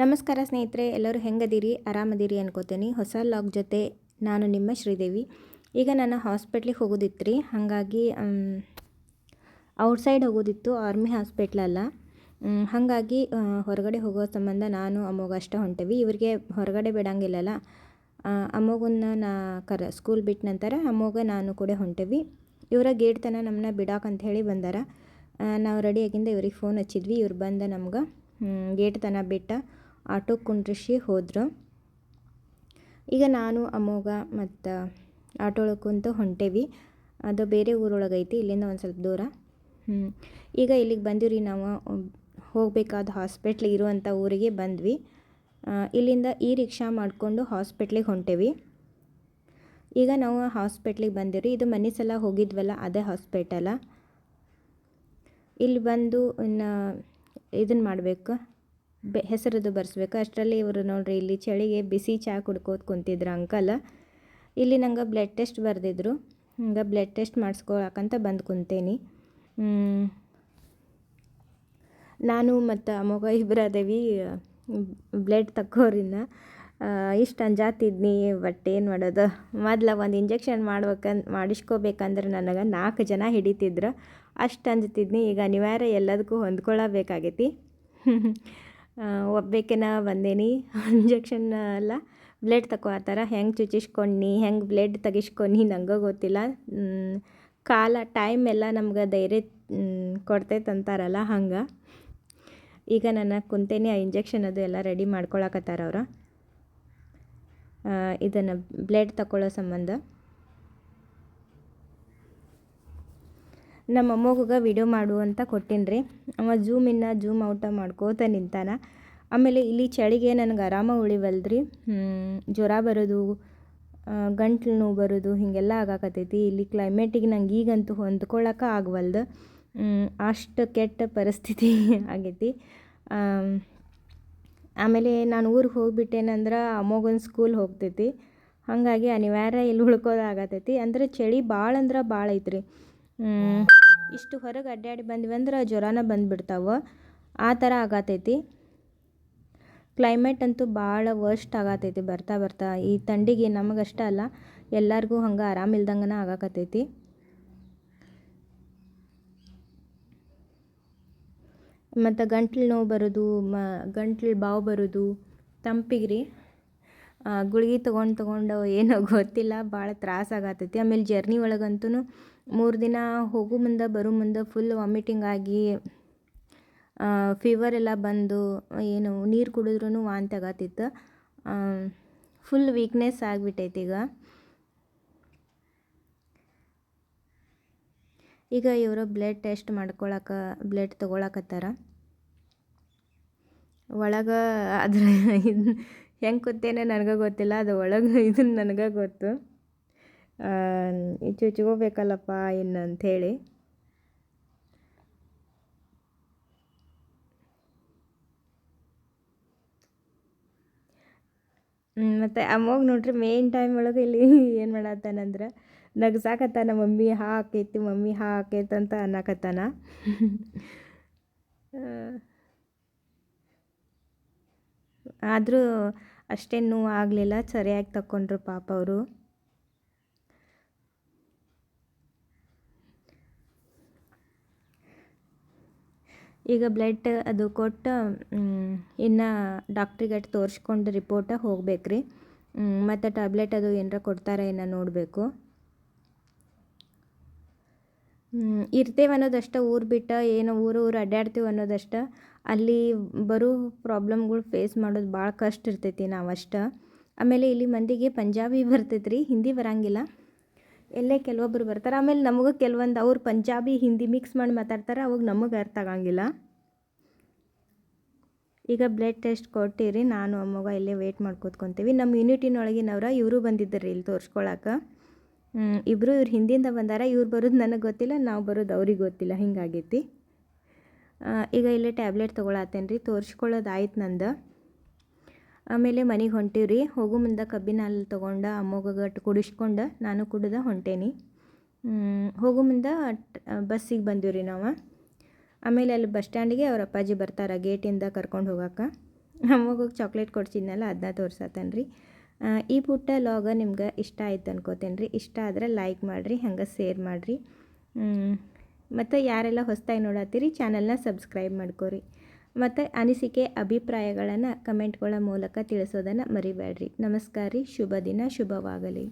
ನಮಸ್ಕಾರ ಸ್ನೇಹಿತರೆ, ಎಲ್ಲರೂ ಹೆಂಗದಿರಿ? ಆರಾಮದಿರಿ ಅನ್ಕೋತೀನಿ. ಹೊಸ ಲಾಗ್ ಜೊತೆ ನಾನು ನಿಮ್ಮ ಶ್ರೀದೇವಿ. ಈಗ ನಾನು ಹಾಸ್ಪಿಟ್ಲಿಗೆ ಹೋಗೋದಿತ್ತು ರೀ ಹಾಗಾಗಿ ಔಟ್ಸೈಡ್ ಹೋಗೋದಿತ್ತು, ಆರ್ಮಿ ಹಾಸ್ಪಿಟ್ಲಲ್ಲ. ಹಾಗಾಗಿ ಹೊರಗಡೆ ಹೋಗೋ ಸಂಬಂಧ ನಾನು ಅಮ್ಮಗ ಅಷ್ಟೇ ಹೊಂಟೇವಿ. ಇವ್ರಿಗೆ ಹೊರಗಡೆ ಬಿಡಂಗಿಲ್ಲಲ್ಲ. ಅಮ್ಮಗನ್ನ ನಾ ಕರ, ಸ್ಕೂಲ್ ಬಿಟ್ಟ ನಂತರ ಅಮ್ಮಗ ನಾನು ಕೂಡ ಹೊಂಟೇವಿ. ಇವರ ಗೇಟ್ ತನ ನಮ್ಮನ್ನ ಬಿಡಾಕಂತ ಹೇಳಿ ಬಂದಾರ ನಾವು ರೆಡಿಯಾಗಿಂದ ಇವ್ರಿಗೆ ಫೋನ್ ಹಚ್ಚಿದ್ವಿ. ಇವ್ರು ಬಂದ ನಮ್ಗೆ ಗೇಟ್ ತನ ಬಿಟ್ಟ ಆಟೋ ಕುಂಡ್ರಿಸಿ ಹೋದ್ರು. ಈಗ ನಾನು ಅಮೋಗ ಮತ್ತು ಆಟೋ ಒಳಗೆ ಕುಂತು ಹೊಂಟೇವಿ. ಅದು ಬೇರೆ ಊರೊಳಗೆ ಇಲ್ಲಿಂದ ಒಂದು ಸ್ವಲ್ಪ ದೂರ. ಹ್ಞೂ ಈಗ ಇಲ್ಲಿಗೆ ಬಂದಿವ್ರಿ ನಾವು. ಉಮ್, ಹೋಗಬೇಕಾದ ಹಾಸ್ಪಿಟ್ಲ್ ಇರುವಂಥ ಊರಿಗೆ ಬಂದ್ವಿ. ಇಲ್ಲಿಂದ ಈ ರಿಕ್ಷಾ ಮಾಡಿಕೊಂಡು ಹಾಸ್ಪಿಟ್ಲಿಗೆ ಹೊಂಟೇವಿ. ಈಗ ನಾವು ಹಾಸ್ಪಿಟ್ಲಿಗೆ ಬಂದಿವ್ರಿ. ಇದು ಮನೆ ಸಲ ಹೋಗಿದ್ವಲ್ಲ ಅದೇ ಹಾಸ್ಪಿಟಲ. ಇಲ್ಲಿ ಬಂದು ಇನ್ನು ಇದನ್ನು ಮಾಡಬೇಕು. ಬೆ ಹೆಸರದು ಬರ್ಸ್ಬೇಕು. ಅಷ್ಟರಲ್ಲಿ ಇವರು ನೋಡ್ರಿ ಇಲ್ಲಿ ಚಳಿಗೆ ಬಿಸಿ ಚಹಾ ಕುಡ್ಕೋತ ಕುಂತಿದ್ರು ಅಂಕಲ್. ಇಲ್ಲಿ ನಂಗೆ ಬ್ಲಡ್ ಟೆಸ್ಟ್ ಬರೆದಿದ್ರು. ಹಂಗೆ ಬ್ಲಡ್ ಟೆಸ್ಟ್ ಮಾಡಿಸ್ಕೊಳಕಂತ ಬಂದು ಕುಂತೇನಿ. ನಾನು ಮತ್ತು ಅಮ್ಮಗ ಇಬ್ಬರು ಅದೇವಿ. ಬ್ಲಡ್ ತಕ್ಕೋರಿನ ಇಷ್ಟು ಅಂಜಾತಿದ್ನಿ, ಬಟ್ ಏನು ಮಾಡೋದು? ಮೊದ್ಲು ಒಂದು ಇಂಜೆಕ್ಷನ್ ಮಾಡ್ಬೇಕಂದ್ ಮಾಡಿಸ್ಕೋಬೇಕಂದ್ರೆ ನನಗೆ ನಾಲ್ಕು ಜನ ಹಿಡಿತಿದ್ರು. ಅಷ್ಟು ಅಂಜ್ತಿದ್ನಿ. ಈಗ ಅನಿವಾರ್ಯ ಎಲ್ಲದಕ್ಕೂ ಹೊಂದ್ಕೊಳ್ಳಬೇಕಾಗೈತಿ ಒಬ್ಬೇಕೆನ ಬಂದೇನಿ? ಇಂಜೆಕ್ಷನ್ ಅಲ್ಲ ಬ್ಲಡ್ ತಗೋತಾರ ಹೆಂಗೆ ಚುಚ್ಚಿಸ್ಕೊಂಡು ಹೆಂಗೆ ಬ್ಲಡ್ ತೆಗಿಸ್ಕೊಂಡು ನಂಗೆ ಗೊತ್ತಿಲ್ಲ. ಕಾಲ ಟೈಮ್ ಎಲ್ಲ ನಮ್ಗೆ ಧೈರ್ಯ ಕೊಡ್ತೈತೆ ಅಂತಾರಲ್ಲ ಹಂಗೆ. ಈಗ ನಾನು ಕುಂತೇನಿ, ಆ ಇಂಜೆಕ್ಷನ್ ಅದು ಎಲ್ಲ ರೆಡಿ ಮಾಡ್ಕೊಳಕತ್ತಾರ ಅವ್ರು. ಇದನ್ನು ಬ್ಲಡ್ ತಗೊಳ್ಳೋ ಸಂಬಂಧ. ನಮ್ಮ ಮೊಮ್ಮಗ ವಿಡಿಯೋ ಮಾಡು ಅಂತ ಕೊಟ್ಟಿನಿ ರೀ. ಅವ ಜೂಮ್ ಇನ್ನ ಜೂಮ್ ಔಟ ಮಾಡ್ಕೋತ ನಿಂತಾನ. ಆಮೇಲೆ ಇಲ್ಲಿ ಚಳಿಗೆ ನನಗೆ ಆರಾಮ ಉಳಿವಲ್ದ್ರಿ. ಜ್ವರ ಬರೋದು ಗಂಟ್ಲು ನೋವು ಬರೋದು ಹೀಗೆಲ್ಲ ಆಗಾಕತ್ತೈತಿ. ಇಲ್ಲಿ ಕ್ಲೈಮೇಟಿಗೆ ನಂಗೆ ಈಗಂತೂ ಹೊಂದ್ಕೊಳ್ಳೋಕೆ ಆಗವಲ್ದು. ಅಷ್ಟು ಕೆಟ್ಟ ಪರಿಸ್ಥಿತಿ ಆಗೈತಿ. ಆಮ್, ಆಮೇಲೆ ನಾನು ಊರಿಗೆ ಹೋಗಿಬಿಟ್ಟೇನಂದ್ರೆ ಅಮ್ಮಗೊಂದು ಸ್ಕೂಲ್ ಹೋಗ್ತೈತಿ. ಹಾಗಾಗಿ ಅನಿವಾರ್ಯ ಇಲ್ಲಿ ಉಳ್ಕೋದಾಗತೈತಿ ಅಂದರೆ ಚಳಿ ಭಾಳ ಅಂದ್ರೆ ಭಾಳ ಐತ್ರಿ. ಇಷ್ಟು ಹೊರಗೆ ಅಡ್ಡಾಡಿ ಬಂದ್ವಿ ಅಂದ್ರೆ ಜ್ವರನ ಬಂದುಬಿಡ್ತಾವೆ. ಆ ಥರ ಆಗತೈತಿ. ಕ್ಲೈಮೇಟ್ ಅಂತೂ ಭಾಳ ವರ್ಸ್ಟ್ ಆಗತೈತಿ. ಬರ್ತಾ ಬರ್ತಾ ಈ ಥಂಡಿಗೆ ನಮಗಷ್ಟೇ ಅಲ್ಲ, ಎಲ್ಲರಿಗೂ ಹಂಗೆ ಆರಾಮಿಲ್ದಂಗನ ಆಗಾಕತ್ತೈತಿ ಮತ್ತು ಗಂಟ್ಲು ನೋವು ಬರೋದು, ಮ, ಗಂಟ್ಲು ಬಾವು ಬರೋದು ತಂಪಿಗೆ ರೀ ಗುಳಿಗೆ ತೊಗೊಂಡು ತೊಗೊಂಡು ಏನೋ ಗೊತ್ತಿಲ್ಲ ಭಾಳ ತ್ರಾಸ ಆಗತ್ತೈತಿ ಆಮೇಲೆ ಜರ್ನಿ ಒಳಗಂತೂ ಮೂರು ದಿನ ಹೋಗು ಮುಂದೆ ಬರೋ ಮುಂದೆ ಫುಲ್ ವಾಮಿಟಿಂಗ್ ಆಗಿ ಫೀವರ್ ಎಲ್ಲ ಬಂದು, ಏನು ನೀರು ಕುಡಿದ್ರೂ ವಾಂತಿ ಆಗತ್ತಿತ್ತು ಫುಲ್ ವೀಕ್ನೆಸ್ ಆಗಿಬಿಟ್ಟೈತಿ ಈಗ. ಈಗ ಇವರು ಬ್ಲಡ್ ಟೆಸ್ಟ್ ಮಾಡ್ಕೊಳಕ್ಕೆ ಬ್ಲಡ್ ತೊಗೊಳಕತ್ತಾರ. ಒಳಗೆ ಅದ್ರ ಹೆಂಗೆ ಕೂತೇನೆ ನನಗೆ ಗೊತ್ತಿಲ್ಲ, ಅದು ಒಳಗೆ ಇದು ನನಗೆ ಗೊತ್ತು. ಚುಚ್ಕೋಬೇಕಲ್ಲಪ್ಪ ಇನ್ನು ಅಂಥೇಳಿ. ಮತ್ತು ಅಮ್ಮೋಗ ನೋಡ್ರಿ ಮೇನ್ ಟೈಮ್ ಒಳಗೆ ಇಲ್ಲಿ ಏನು ಮಾಡತ್ತಾನಂದ್ರೆ ನಗ್ಸಾಕತ್ತಾನ ಮಮ್ಮಿ, ಹಾಕೈತಿ ಮಮ್ಮಿ ಹಾಕೈತಂತ ಅನ್ನಕತ್ತಾನ. ಆದರೂ ಅಷ್ಟೇನು ಆಗಲಿಲ್ಲ ಸರಿಯಾಗಿ ತಗೊಂಡ್ರು ಪಾಪ ಅವರು. ಈಗ ಬ್ಲಡ್ ಅದು ಕೊಟ್ಟು ಇನ್ನು ಡಾಕ್ಟ್ರಿಗೆ ತೋರಿಸ್ಕೊಂಡು ರಿಪೋರ್ಟ ಹೋಗ್ಬೇಕು ರೀ ಮತ್ತು ಟ್ಯಾಬ್ಲೆಟ್ ಅದು ಏನಾರ ಕೊಡ್ತಾರೆ ಏನೋ ನೋಡಬೇಕು. ಇರ್ತೇವೆ ಅನ್ನೋದಷ್ಟ, ಊರು ಬಿಟ್ಟು ಏನೋ ಊರು ಊರು ಅಡ್ಡಾಡ್ತೀವಿ ಅನ್ನೋದಷ್ಟ, ಅಲ್ಲಿ ಬರೋ ಪ್ರಾಬ್ಲಮ್ಗಳು ಫೇಸ್ ಮಾಡೋದು ಭಾಳ ಕಷ್ಟ ಇರ್ತೈತಿ ನಾವಷ್ಟ. ಆಮೇಲೆ ಇಲ್ಲಿ ಮಂದಿಗೆ ಪಂಜಾಬಿ ಬರ್ತೈತೆ ರೀ ಹಿಂದಿ ಬರಂಗಿಲ್ಲ. ಎಲ್ಲೇ ಕೆಲವೊಬ್ರು ಬರ್ತಾರೆ, ಆಮೇಲೆ ನಮಗೂ ಕೆಲವೊಂದು ಅವ್ರು ಪಂಜಾಬಿ, ಹಿಂದಿ ಮಿಕ್ಸ್ ಮಾಡಿ ಮಾತಾಡ್ತಾರೆ, ಅವಾಗ ನಮಗೆ ಅರ್ಥ ಆಗಂಗಿಲ್ಲ. ಈಗ ಬ್ಲಡ್ ಟೆಸ್ಟ್ ಕೊಟ್ಟಿರಿ, ನಾನು ಅಮ್ಮಗ ಇಲ್ಲೇ ವೇಟ್ ಮಾಡ್ಕೊತ್ಕೊಂತೀವಿ. ನಮ್ಮ ಯೂನಿಟಿನೊಳಗಿನವ್ರ ಇವರು ಬಂದಿದ್ದರು ಇಲ್ಲಿ ತೋರ್ಸ್ಕೊಳಕ್ಕೆ ಇಬ್ಬರು ಇವ್ರು ಹಿಂದಿಂದ ಬಂದಾರ, ಇವ್ರು ಬರೋದು ನನಗೆ ಗೊತ್ತಿಲ್ಲ, ನಾವು ಬರೋದು ಅವ್ರಿಗೆ ಗೊತ್ತಿಲ್ಲ, ಹಿಂಗಾಗೈತಿ. ಈಗ ಇಲ್ಲೇ ಟ್ಯಾಬ್ಲೆಟ್ ತೊಗೊಳತ್ತೇನೆ ರೀ ತೋರಿಸ್ಕೊಳ್ಳೋದು ಆಯ್ತು ನಂದು. ಆಮೇಲೆ ಮನೆಗೆ ಹೊಂಟೀವಿ ರೀ ಹೋಗೋ ಮುಂದೆ ಕಬ್ಬಿನ ಹಾಲು ತೊಗೊಂಡು ಅಮ್ಮಗಟ್ಟು ಕುಡಿಸ್ಕೊಂಡು, ನಾನು ಕುಡ್ದು ಹೊಂಟೇನಿ. ಹೋಗು ಮುಂದೆ ಬಸ್ಸಿಗೆ ಬಂದೀವಿ ರೀ ನಾವು. ಆಮೇಲೆ ಅಲ್ಲಿ ಬಸ್ ಸ್ಟ್ಯಾಂಡಿಗೆ ಅವ್ರ ಅಪ್ಪಾಜಿ ಬರ್ತಾರೆ, ಗೇಟಿಂದ ಕರ್ಕೊಂಡು ಹೋಗಕ್ಕೆ ಅಮ್ಮಗೋಗಿ ಚಾಕ್ಲೇಟ್ ಕೊಡ್ಸಿದ್ನಲ್ಲ ಅದನ್ನ ತೋರ್ಸತ್ತೇನೆ ರೀ ಈ ಪುಟ್ಟ ಲಾಗ ನಿಮ್ಗೆ ಇಷ್ಟ ಆಯ್ತು ಅನ್ಕೋತೇನೆ ರೀ. ಇಷ್ಟ ಆದರೆ ಲೈಕ್ ಮಾಡಿರಿ, ಹಂಗೆ ಶೇರ್ ಮಾಡಿರಿ. ಮತ್ತು ಯಾರೆಲ್ಲ ಹೊಸ್ದಾಗಿ ನೋಡತ್ತೀರಿ ಚಾನಲ್ನ ಸಬ್ಸ್ಕ್ರೈಬ್ ಮಾಡ್ಕೋರಿ. ಮತ್ತು ಅನಿಸಿಕೆ, ಅಭಿಪ್ರಾಯಗಳನ್ನು ಕಮೆಂಟ್ಗಳ ಮೂಲಕ ತಿಳಿಸೋದನ್ನು ಮರಿಬೇಡ್ರಿ. ನಮಸ್ಕಾರ ರೀ, ಶುಭ ದಿನ, ಶುಭವಾಗಲಿ.